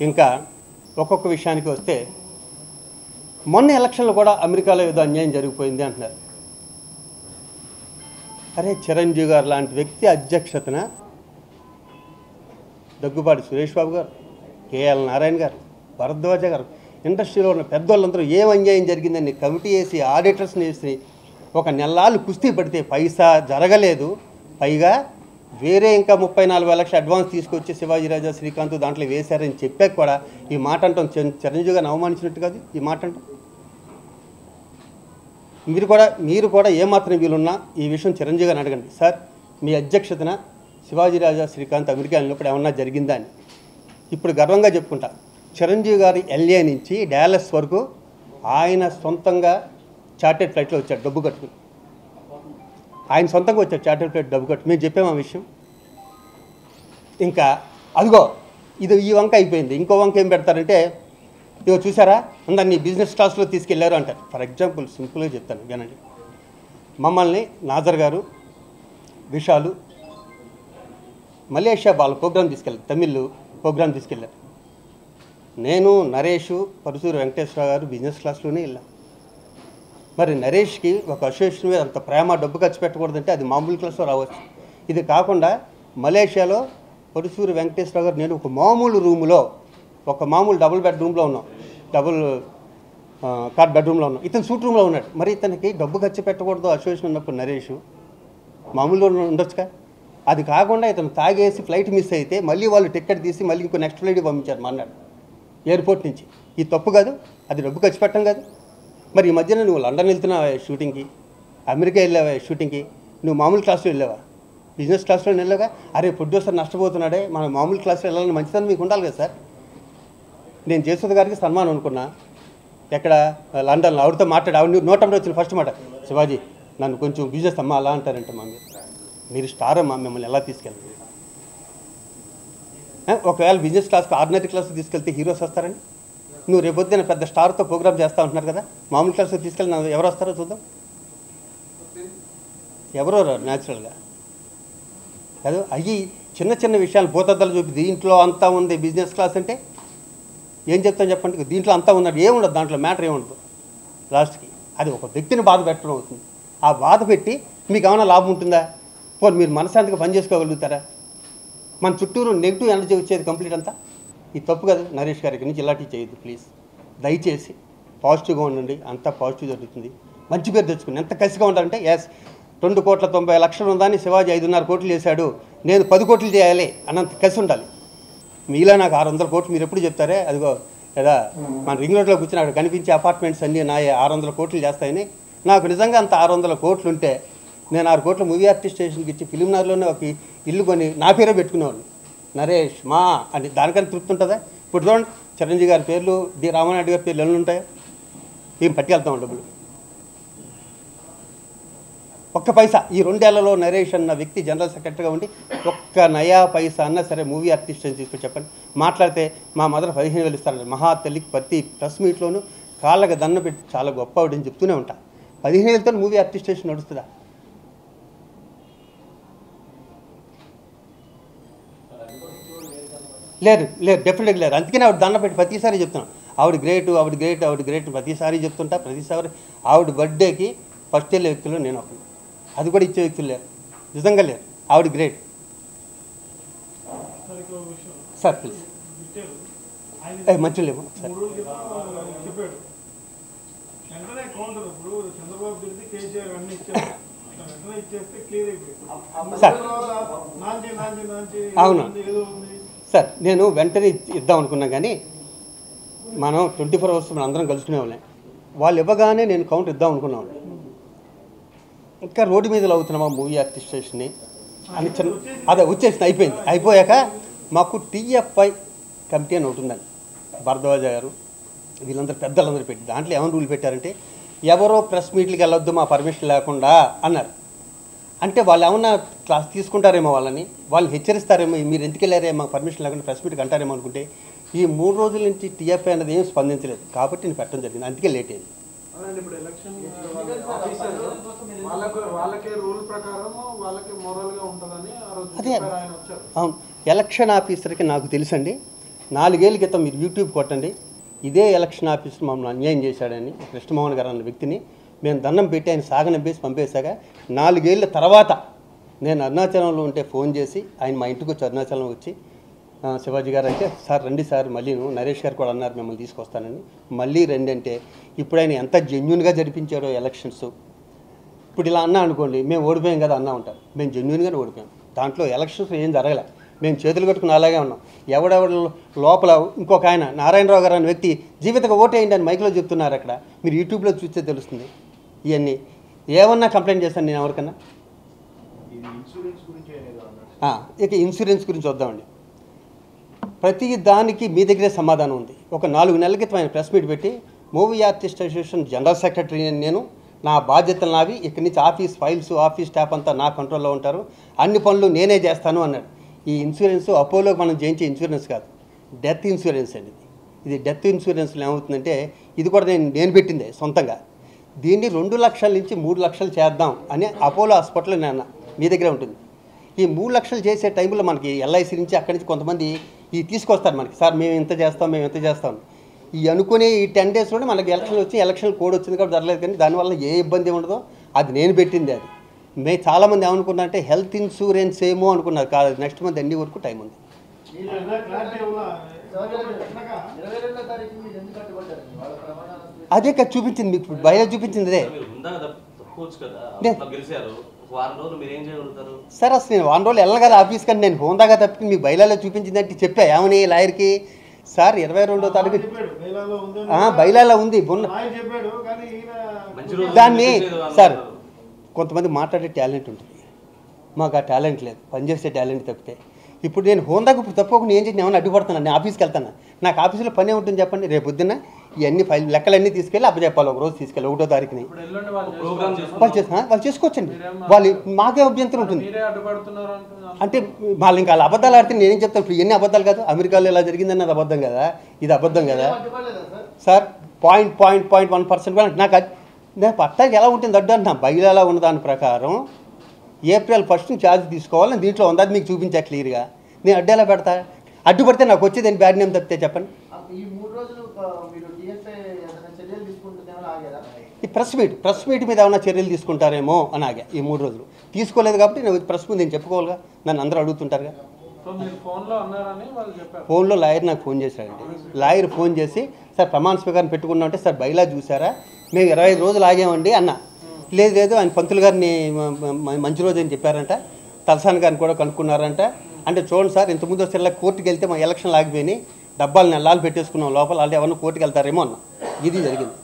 ఇంకా ఒక్కొక్క విషయానికి వస్తే మొన్న ఎలక్షన్లో కూడా అమెరికాలో ఏదో అన్యాయం జరిగిపోయింది అంటున్నారు. అరే చిరంజీవి గారు లాంటి వ్యక్తి అధ్యక్షతన దగ్గుబాటి సురేష్ బాబు గారు కేఎల్ నారాయణ గారు భరద్వాజ గారు ఇండస్ట్రీలో ఉన్న పెద్దోళ్ళందరూ ఏం అన్యాయం జరిగిందని కమిటీ వేసి ఆడిటర్స్ని వేసి ఒక నెలలు కుస్తీ పడితే పైసా జరగలేదు. పైగా వేరే ఇంకా ముప్పై నాలుగు వేల లక్షలు అడ్వాన్స్ తీసుకొచ్చి శివాజీ రాజా శ్రీకాంత్ దాంట్లో వేశారని చెప్పాక కూడా ఈ మాట అంటాం. చిరం- చిరంజీవి గారిని అవమానించినట్టు కాదు ఈ మాట అంటాం. మీరు కూడా మీరు కూడా ఏమాత్రం వీలున్నా ఈ విషయం చిరంజీవి గారిని అడగండి. సార్ మీ అధ్యక్షతన శివాజీ రాజా శ్రీకాంత్ అమెరికా వెళ్ళినప్పుడు ఏమన్నా జరిగిందా అని. ఇప్పుడు గర్వంగా చెప్పుకుంటా. చిరంజీవి గారి ఎల్ఏ నుంచి డాలస్ వరకు ఆయన సొంతంగా చార్టెడ్ ఫ్లైట్లో వచ్చాడు డబ్బు కట్టుకుని. ఆయన సొంతంగా వచ్చారు చార్టర్ ప్లేట్ డబ్బు కట్టు. మేము చెప్పాము ఆ విషయం. ఇంకా అదిగో ఇది ఈ వంక అయిపోయింది. ఇంకో వంక ఏం పెడతారంటే ఇదిగో చూసారా? అందరినీ బిజినెస్ క్లాస్లో తీసుకెళ్ళారు అంటారు. ఫర్ ఎగ్జాంపుల్ సింపుల్గా చెప్తాను వినండి. మమ్మల్ని నాజర్ గారు విషాలు మలేషియా వాళ్ళ ప్రోగ్రామ్ తీసుకెళ్ళారు. తమిళ్ ప్రోగ్రామ్ తీసుకెళ్ళారు. నేను నరేష్ పరుసూరు వెంకటేశ్వర గారు బిజినెస్ క్లాస్లోనే వెళ్ళాం. మరి నరేష్కి ఒక అసోసియేషన్ మీద అంత ప్రేమ డబ్బు ఖర్చు పెట్టకూడదంటే అది మామూలు క్లాస్లో రావచ్చు. ఇది కాకుండా మలేషియాలో పరుసూరి వెంకటేశ్వర గారు నేను ఒక మామూలు రూములో ఒక మామూలు డబుల్ బెడ్రూమ్లో ఉన్నాం. డబుల్ కార్ బెడ్రూమ్లో ఉన్నాం. ఇతను సూట్ రూమ్లో ఉన్నాడు. మరి ఇతనికి డబ్బు ఖర్చు పెట్టకూడదు అసోసియేషన్ ఉన్నప్పుడు నరేష్? మామూలుగా ఉండొచ్చుగా? అది కాకుండా ఇతను తాగేసి ఫ్లైట్ మిస్ అయితే మళ్ళీ వాళ్ళు టికెట్ తీసి మళ్ళీ ఇంకో నెక్స్ట్ ఫ్లైట్ పంపించారు మన్నాడు ఎయిర్పోర్ట్ నుంచి. ఈ తప్పు కాదు. అది డబ్బు ఖర్చు పెట్టడం కాదు. మరి ఈ మధ్యన నువ్వు లండన్ వెళ్తున్నావా షూటింగ్కి? అమెరికా వెళ్ళావా షూటింగ్కి? నువ్వు మామూలు క్లాస్లో వెళ్ళావా? బిజినెస్ క్లాస్లో వెళ్ళావా అరే ప్రొడ్యూసర్ నష్టపోతున్నాడే. మన మామూలు క్లాస్లో వెళ్ళాలని మంచిదని మీకు ఉండాలి కదా సార్? నేను జయసుధ గారికి సన్మానం అనుకున్నా. ఎక్కడ? లండన్లో. ఆవిడతో మాట్లాడు ఆవిడ నోటంలో వచ్చిన ఫస్ట్ మాట. శివాజీ నన్ను కొంచెం బిజినెస్ అమ్మా అలా అంటారంట మా మీరు మీరు స్టార్ అమ్మా మిమ్మల్ని ఎలా తీసుకెళ్ళండి ఒకవేళ బిజినెస్ క్లాస్కి ఆర్డినరీ క్లాస్కి తీసుకెళ్తే హీరోస్ వస్తారండి? నువ్వు రేపొద్దున పెద్ద స్టార్తో ప్రోగ్రామ్ చేస్తా ఉంటున్నారు కదా? మామూలు క్లాస్కి తీసుకెళ్ళి నా- ఎవరు వస్తారో చూద్దాం. ఎవరో రారు న్యాచురల్గా కాదు అయ్యి చిన్న చిన్న విషయాలు భూతద్దలు చూపి దీంట్లో అంతా ఉంది బిజినెస్ క్లాస్ అంటే ఏం చెప్తాను చెప్పండి? దీంట్లో అంతా ఉన్నది ఏముండదు దాంట్లో మ్యాటర్ ఏముండదు లాస్ట్కి. అది ఒక వ్యక్తిని బాధ పెట్టడం అవుతుంది. ఆ బాధ పెట్టి మీకు ఏమైనా లాభం ఉంటుందా? పోనీ మీరు మనశాంతిగా పని చేసుకోగలుగుతారా? మన చుట్టూరు నెగిటివ్ ఎనర్జీ వచ్చేది కంప్లీట్ అంతా? ఈ తప్పు కదా నరేష్ గారి నుంచి ఇలాంటివి చేయొద్దు ప్లీజ్ దయచేసి పాజిటివ్గా ఉండండి. అంతా పాజిటివ్ జరుగుతుంది. మంచి పేరు తెచ్చుకుని ఎంత కసిగా ఉండాలంటే ఎస్ రెండు కోట్ల తొంభై లక్షలు ఉందని శివాజీ ఐదున్నర కోట్లు చేశాడు. నేను పది కోట్లు చేయాలి అన్నంత కసి ఉండాలి. మీలా నాకు ఆరు వందల కోట్లు మీరు ఎప్పుడు చెప్తారే? అదిగో లేదా మన రింగ్ రోడ్లో కూర్చుని అక్కడ కనిపించే అపార్ట్మెంట్స్ అన్నీ నా ఆరు వందల కోట్లు చేస్తాయని. నాకు నిజంగా అంత ఆరు వందల కోట్లు ఉంటే నేను ఆరు కోట్ల మూవీ ఆర్టిస్ట్ స్టేషన్కి ఇచ్చి ఫిలింనగర్లోనే ఒక ఇల్లు కొని నా పేరే పెట్టుకునేవాడిని. నరేష్ మా అని దానికన్నా తృప్తి ఉంటుందా? ఇప్పుడు చూడండి చిరంజీవి గారి పేర్లు డి రామానాయుడు గారి పేర్లు ఎన్ని ఉంటాయో? ఏం పట్టుకెళ్తాం డబ్బులు? ఒక్క పైసా. ఈ రెండేళ్ళలో నరేష్ అన్న వ్యక్తి జనరల్ సెక్రటరీగా ఉండి ఒక్క నయా పైసా అన్న సరే మూవీ ఆర్టిస్ట్ అని తీసుకొని చెప్పండి. మాట్లాడితే మా మదర్ పదిహేను వేలు ఇస్తారండి మహా తల్లికి ప్రతి ప్రెస్ మీట్లోనూ కాళ్ళకి దన్న పెట్టి చాలా గొప్ప ఆవిడని చెప్తూనే ఉంటా. పదిహేను వేలతో మూవీ ఆర్టిస్టేషన్ నడుస్తుందా? లేదు లేదు డెఫినెట్గా లేదు. అందుకనే ఆవిడ దండ పెట్టి ప్రతిసారి చెప్తున్నాను. ఆవిడ గ్రేట్ ఆవిడ గ్రేట్ ఆవిడ గ్రేట్ ప్రతిసారి చెప్తుంటా ప్రతిసారి ఆవిడ బర్త్డేకి ఫస్ట్ వెళ్ళే వ్యక్తులు నేను ఒకడు అది కూడా ఇచ్చే వ్యక్తులు లేరు. నిజంగా లేరు. ఆవిడ గ్రేట్ సార్ ప్లీజ్ మంచి లేవు. సార్. అవును. సార్ నేను వెంటనే ఇద్దాం అనుకున్నా కానీ మనం ట్వంటీ ఫోర్ అవర్స్ మనం అందరం కలుసుకునేవాళ్ళం వాళ్ళు. ఇవ్వగానే నేను కౌంటర్ ఇద్దాం అనుకున్నాను ఇంకా రోడ్డు మీద అవుతున్నామా మూవీ ఆర్టిస్టేషన్ని అని చిన్న అదే వచ్చేసింది అయిపోయింది. అయిపోయాక మాకు టీఎఫ్ఐ కమిటీ అని ఒకటి ఉందండి. భరద్వాజ గారు వీళ్ళందరూ పెద్దలందరూ పెట్టి దాంట్లో ఏమైనా రూల్ పెట్టారంటే ఎవరో ప్రెస్ మీట్లకి వెళ్ళొద్దు మా పర్మిషన్ లేకుండా అన్నారు. అంటే వాళ్ళు ఏమన్నా క్లాస్ తీసుకుంటారేమో వాళ్ళని వాళ్ళు హెచ్చరిస్తారేమో మీరు ఎందుకు వెళ్ళారే మాకు పర్మిషన్ లేకుండా ప్రెస్ మీట్కి అంటారేమో అనుకుంటే ఈ మూడు రోజుల నుంచి టీఎఫ్ఐ అనేది ఏం స్పందించలేదు. కాబట్టి నేను పెట్టడం జరిగింది. అందుకే లేట్ అయింది. ఆఫీసర్ అదే. అవును. ఎలక్షన్ ఆఫీసర్కి నాకు తెలుసండి. నాలుగేళ్ళ క్రితం మీరు యూట్యూబ్ కొట్టండి. ఇదే ఎలక్షన్ ఆఫీస్ మమ్మల్ని అన్యాయం చేశాడని కృష్ణమోహన్ గారు అన్న వ్యక్తిని మేము దండం పెట్టి ఆయన సాగనంపేసి పంపేశాక నాలుగేళ్ళ తర్వాత నేను అరుణాచలంలో ఉంటే ఫోన్ చేసి ఆయన మా ఇంటికి వచ్చి అరుణాచలం వచ్చి శివాజీ గారు అంటే సార్ రండి సార్ మళ్ళీ నరేష్ గారు కూడా అన్నారు మిమ్మల్ని తీసుకొస్తానని. మళ్ళీ రండి అంటే ఇప్పుడు ఆయన ఎంత జెన్యున్గా జరిపించారో ఎలక్షన్స్ ఇప్పుడు ఇలా అన్నా అనుకోండి మేము ఓడిపోయాం కదా అన్నా ఉంటారు మేము జెన్యున్గానే ఓడిపోయాం. దాంట్లో ఎలక్షన్స్ ఏం జరగలే. మేము చేతులు కట్టుకుని అలాగే ఉన్నాం. ఎవడెవడ లోపల ఇంకొక ఆయన నారాయణరావు గారు అనే వ్యక్తి జీవితంగా ఓటేయండి అని మైక్లో చెప్తున్నారు అక్కడ. మీరు యూట్యూబ్లో చూస్తే తెలుస్తుంది. ఇవన్నీ ఏమన్నా కంప్లైంట్ చేస్తాను నేను ఎవరికన్నా? ఇక ఇన్సూరెన్స్ గురించి వద్దామండి. ప్రతి దానికి మీ దగ్గరే సమాధానం ఉంది. ఒక నాలుగు నెలల క్రితం ఆయన ప్రెస్ మీట్ పెట్టి movie artist association general secretary నేను నా బాధ్యతలు నావి ఇక్కడి నుంచి ఆఫీస్ ఫైల్స్ ఆఫీస్ స్టాఫ్ అంతా నా కంట్రోల్లో ఉంటారు. అన్ని పనులు నేనే చేస్తాను అన్నాడు. ఈ ఇన్సూరెన్స్ అపోలోకి మనం చేయించే ఇన్సూరెన్స్ కాదు. డెత్ ఇన్సూరెన్స్ అండి ఇది. ఇది డెత్ ఇన్సూరెన్స్లో ఏమవుతుందంటే ఇది కూడా నేను నేను పెట్టిందే సొంతంగా. దీన్ని రెండు లక్షల నుంచి మూడు లక్షలు చేద్దాం అని అపోలో హాస్పిటల్ నేను మీ దగ్గరే ఉంటుంది. ఈ మూడు లక్షలు చేసే టైంలో మనకి ఎల్ఐసి నుంచి అక్కడి నుంచి కొంతమంది ఈ తీసుకొస్తారు మనకి. సార్ మేము ఇంత చేస్తాం మేము ఇంత చేస్తాం. ఈ అనుకునే ఈ టెన్ డేస్లోనే మనకి ఎలక్షన్ వచ్చి ఎలక్షన్ కోడ్ వచ్చింది కాబట్టి జరగలేదు కానీ దానివల్ల ఏ ఇబ్బంది ఉండదో అది నేను పెట్టింది అది. మే చాలామంది ఏమనుకున్నారంటే హెల్త్ ఇన్సూరెన్స్ ఏమో అనుకున్నారు. కాదు నెక్స్ట్ మంత్ ఎండి వరకు టైం ఉంది? అదే కదా చూపించింది మీకు బయట చూపించింది అదే. సార్ అసలు నేను వారం రోజులు వెళ్ళను కదా ఆఫీస్ కానీ నేను హోందాగా తప్పి మీకు బయలాలో చూపించిందంటే చెప్పా ఏమని లాయర్కి? సార్ ఇరవై రెండో తారీఖు బయలాలో ఉంది దాన్ని సార్. కొంతమంది మాట్లాడే టాలెంట్ ఉంటుంది. మాకు ఆ టాలెంట్ లేదు. పనిచేసే టాలెంట్ తప్పితే. ఇప్పుడు నేను హోందాకు ఇప్పుడు తప్పకుండా ఏం చేసి ఏమైనా అడ్డుపడుతున్నాను నేను ఆఫీస్కి వెళ్తాను? నాకు ఆఫీస్లో పని ఉంటుంది చెప్పండి. రేపు పొద్దున్న ఇవన్నీ ఫైల్ లెక్కలన్నీ తీసుకెళ్ళి అప్పచెప్పాలి ఒక రోజు తీసుకెళ్ళి ఒకటో తారీఖుని. వాళ్ళు ప్రోగ్రామ్ చేసుకోవాలి. వాళ్ళు చేసి వాళ్ళు చేసుకోవచ్చండి. వాళ్ళు మాకే అభ్యంతరం ఉంటుంది. మీరే అడ్డుపడుతున్నారు అంటున్నారు. అంటే వాళ్ళు ఇంకా వాళ్ళ అబద్ధాలు ఆడితే నేనేం చెప్తాను? ఇప్పుడు ఎన్ని అబద్ధాలు కాదు. అమెరికాలో ఇలా జరిగిందని అది అబద్ధం కదా? ఇది అబద్ధం కదా? Sir? Sir point point point one percent కూడా నాకు నాకు పట్టానికి ఎలా ఉంటుంది అడ్డు అంటున్నా బయలులా ఉన్న దాని ప్రకారం ఏప్రిల్ ఫస్ట్ ఛార్జ్ తీసుకోవాలని దీంట్లో ఉంది. అది మీకు చూపించా క్లియర్గా. నేను అడ్డు ఎలా పెడతా? అడ్డుపడితే నాకు వచ్చేది ఏంటి? బ్యాడ్ నేమ్ తప్పితే చెప్పండి ఈ మూడు రోజులు ఆ, మీరు డిఎస్ఐ ఏదైనా చర్యలు తీసుకుంటుందేమో ఆగారా ఈ ప్రెస్ మీట్ ప్రెస్ మీట్ మీద ఏమైనా చర్యలు తీసుకుంటారేమో అని ఆగా ఈ మూడు రోజులు. తీసుకోలేదు కాబట్టి నేను ప్రెస్ మీద నేను చెప్పుకోవాలిగా? నన్ను అందరూ అడుగుతుంటారుగా. సో మీరు ఫోన్లో అన్నారని వాళ్ళు చెప్పారు. ఫోన్లో లాయర్ నాకు ఫోన్ చేశాడండి. లాయర్ ఫోన్ చేసి సార్ ప్రమాణ స్వీకారం పెట్టుకున్నాం అంటే సార్ బయలా చూసారా మేము ఇరవై ఐదు రోజులు ఆగామండి అన్న. లేదు లేదు ఆయన పంతులు గారిని మంచి రోజు అని చెప్పారంట. తలసాని గారిని కూడా కనుక్కున్నారంట. అంటే చూడండి సార్ ఇంతకుముందు వస్తే ఇలా కోర్టుకి వెళ్తే మా ఎలక్షన్లు ఆగిపోయినాయి. డబ్బాలు నెలలు పెట్టేసుకున్నాం లోపల. వాళ్ళు ఎవరిని కోర్టుకి వెళ్తారేమో అన్న. ఇది జరిగింది.